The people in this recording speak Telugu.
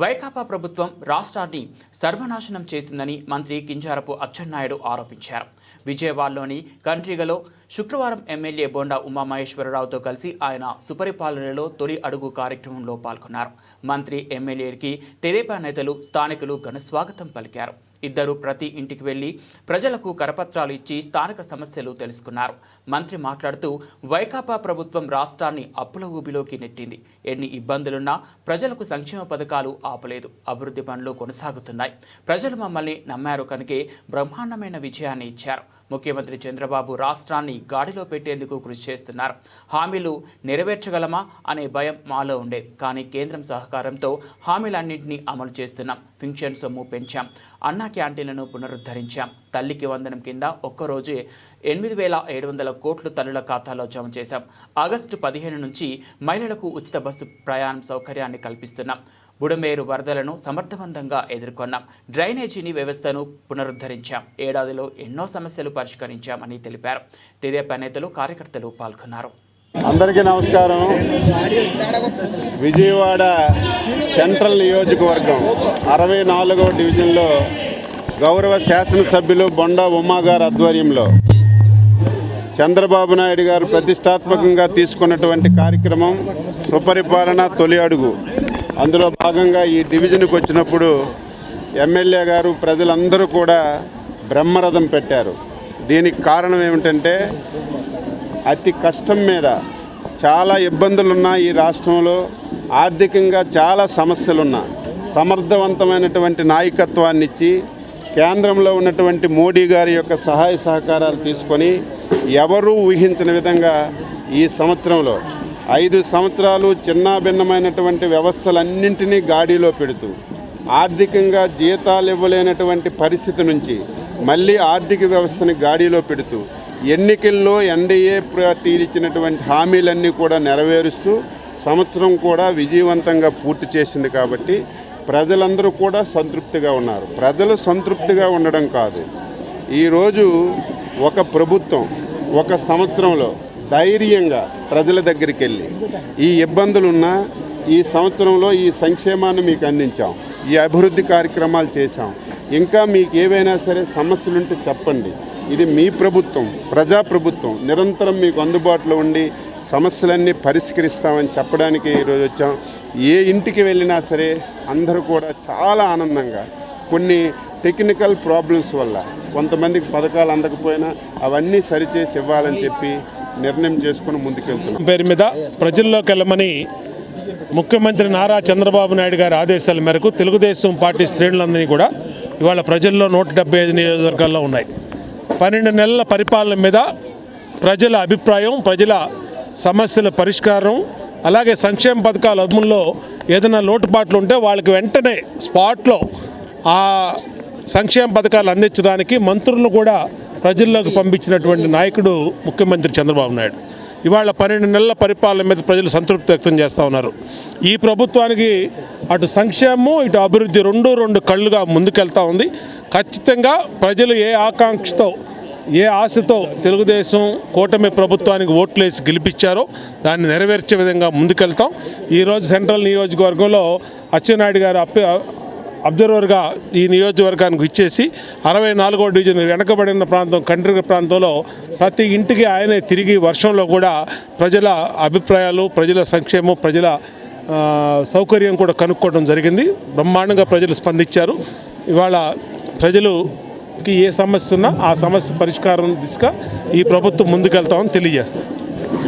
వైకాపా ప్రభుత్వం రాష్ట్రాన్ని సర్వనాశనం చేస్తుందని మంత్రి కింజారపు అచ్చెన్నాయుడు ఆరోపించారు. విజయవాడలోని కంట్రీగలో శుక్రవారం ఎమ్మెల్యే బొండా ఉమామహేశ్వరరావుతో కలిసి ఆయన సుపరిపాలనలో తొలి అడుగు కార్యక్రమంలో పాల్గొన్నారు. మంత్రి ఎమ్మెల్యేకి తెదేపా నేతలు స్థానికులు ఘనస్వాగతం పలికారు. ఇద్దరు ప్రతి ఇంటికి వెళ్ళి ప్రజలకు కరపత్రాలు ఇచ్చి స్థానిక సమస్యలు తెలుసుకున్నారు. మంత్రి మాట్లాడుతూ వైకాపా ప్రభుత్వం రాష్ట్రాన్ని అప్పుల ఊబిలోకి నెట్టింది. ఎన్ని ఇబ్బందులున్నా ప్రజలకు సంక్షేమ పథకాలు ఆపలేదు. అభివృద్ధి పనులు కొనసాగుతున్నాయి. ప్రజలు మమ్మల్ని నమ్మారు కనుకే బ్రహ్మాండమైన విజయాన్ని ఇచ్చారు. ముఖ్యమంత్రి చంద్రబాబు రాష్ట్రాన్ని గాడిలో పెట్టేందుకు కృషి చేస్తున్నారు. హామీలు నెరవేర్చగలమా అనే భయం మాలో ఉండేది కానీ కేంద్రం సహకారంతో హామీలన్నింటినీ అమలు చేస్తున్నాం. పింఛన్ సొమ్ము పెంచాం. అన్నా క్యాంటీన్లను పునరుద్ధరించాం. తల్లికి వందనం కింద ఒక్కరోజు ఎనిమిది వేల ఏడు వందల కోట్లు తల్లుల ఖాతాలో జమ చేశాం. ఆగస్టు పదిహేను నుంచి మహిళలకు ఉచిత బస్సు ప్రయాణం సౌకర్యాన్ని కల్పిస్తున్నాం. బుడమేరు వరదలను సమర్థవంతంగా ఎదుర్కొన్నాం. డ్రైనేజీని వ్యవస్థను పునరుద్ధరించాం. ఏడాదిలో ఎన్నో సమస్యలు పరిష్కరించామని తెలిపారు. తెదేపా నేతలు కార్యకర్తలు పాల్గొన్నారు. అందరికీ నమస్కారం. విజయవాడ సెంట్రల్ నియోజకవర్గం అరవై నాలుగవ డివిజన్లో గౌరవ శాసనసభ్యులు బొండా ఉమ్మా ఆధ్వర్యంలో చంద్రబాబు నాయుడు గారు ప్రతిష్టాత్మకంగా తీసుకున్నటువంటి కార్యక్రమం సుపరిపాలన తొలి అడుగు. అందులో భాగంగా ఈ డివిజన్కి వచ్చినప్పుడు ఎమ్మెల్యే గారు ప్రజలందరూ కూడా బ్రహ్మరథం పెట్టారు. దీనికి కారణం ఏమిటంటే అతి కష్టం మీద చాలా ఇబ్బందులున్న ఈ రాష్ట్రంలో ఆర్థికంగా చాలా సమస్యలున్నా సమర్థవంతమైనటువంటి నాయకత్వాన్ని ఇచ్చి కేంద్రంలో ఉన్నటువంటి మోడీ గారి యొక్క సహాయ సహకారాలు తీసుకొని ఎవరూ ఊహించిన విధంగా ఈ సంవత్సరంలో ఐదు సంవత్సరాలు చిన్న భిన్నమైనటువంటి వ్యవస్థలన్నింటినీ గాడిలో పెడుతూ ఆర్థికంగా జీతాలు ఇవ్వలేనటువంటి పరిస్థితి నుంచి మళ్ళీ ఆర్థిక వ్యవస్థని గాడిలో పెడుతూ ఎన్నికల్లో ఎన్డీఏ పార్టీ ఇచ్చినటువంటి హామీలన్నీ కూడా నెరవేరుస్తూ సంవత్సరం కూడా విజయవంతంగా పూర్తి చేసింది కాబట్టి ప్రజలందరూ కూడా సంతృప్తిగా ఉన్నారు. ప్రజలు సంతృప్తిగా ఉండడం కాదు. ఈరోజు ఒక ప్రభుత్వం ఒక సంవత్సరంలో ధైర్యంగా ప్రజల దగ్గరికి వెళ్ళి ఈ ఇబ్బందులున్నా ఈ సంవత్సరంలో ఈ సంక్షేమాన్ని మీకు అందించాం. ఈ అభివృద్ధి కార్యక్రమాలు చేశాం. ఇంకా మీకు ఏవైనా సరే సమస్యలుంటే చెప్పండి. ఇది మీ ప్రభుత్వం ప్రజా ప్రభుత్వం నిరంతరం మీకు అందుబాటులో ఉండి సమస్యలన్నీ పరిష్కరిస్తామని చెప్పడానికి ఈరోజు వచ్చాం. ఏ ఇంటికి వెళ్ళినా సరే అందరూ కూడా చాలా ఆనందంగా కొన్ని టెక్నికల్ ప్రాబ్లమ్స్ వల్ల కొంతమందికి పథకాలు అందకపోయినా అవన్నీ సరిచేసి ఇవ్వాలని చెప్పి నిర్ణయం చేసుకుని ముందుకెళ్తున్నాం. పేరు మీద ప్రజల్లోకి వెళ్ళమని ముఖ్యమంత్రి నారా చంద్రబాబు నాయుడు గారి ఆదేశాల మేరకు తెలుగుదేశం పార్టీ శ్రేణులందరినీ కూడా ఇవాళ ప్రజల్లో నూట డెబ్బై ఐదు నియోజకవర్గాల్లో ఉన్నాయి. పన్నెండు నెలల పరిపాలన మీద ప్రజల అభిప్రాయం ప్రజల సమస్యల పరిష్కారం అలాగే సంక్షేమ పథకాల అమలులో ఏదైనా లోటుపాట్లు ఉంటే వాళ్ళకి వెంటనే స్పాట్లో ఆ సంక్షేమ పథకాలు అందించడానికి మంత్రులను కూడా ప్రజల్లోకి పంపించినటువంటి నాయకుడు ముఖ్యమంత్రి చంద్రబాబు నాయుడు. ఇవాళ పన్నెండు నెలల పరిపాలన మీద ప్రజలు సంతృప్తి వ్యక్తం చేస్తూ ఉన్నారు. ఈ ప్రభుత్వానికి అటు సంక్షేమం ఇటు అభివృద్ధి రెండు రెండు కళ్ళుగా ముందుకెళ్తా ఉంది. ఖచ్చితంగా ప్రజలు ఏ ఆకాంక్షతో ఏ ఆశతో తెలుగుదేశం కూటమి ప్రభుత్వానికి ఓట్లేసి గెలిపించారో దాన్ని నెరవేర్చే విధంగా ముందుకెళ్తాం. ఈరోజు సెంట్రల్ నియోజకవర్గంలో అచ్చెన్నాయుడు గారు అప్ప అబ్జర్వర్గా ఈ నియోజకవర్గానికి ఇచ్చేసి అరవై నాలుగో డివిజన్ వెనకబడిన ప్రాంతం కంట్రి ప్రాంతంలో ప్రతి ఇంటికి ఆయనే తిరిగి వర్షంలో కూడా ప్రజల అభిప్రాయాలు ప్రజల సంక్షేమం ప్రజల సౌకర్యం కూడా కనుక్కోవడం జరిగింది. బ్రహ్మాండంగా ప్రజలు స్పందించారు. ఇవాళ ప్రజలు ఏ సమస్య ఉన్నా ఆ సమస్య పరిష్కారం దిశగా ఈ ప్రభుత్వం ముందుకెళ్తామని తెలియజేస్తాం.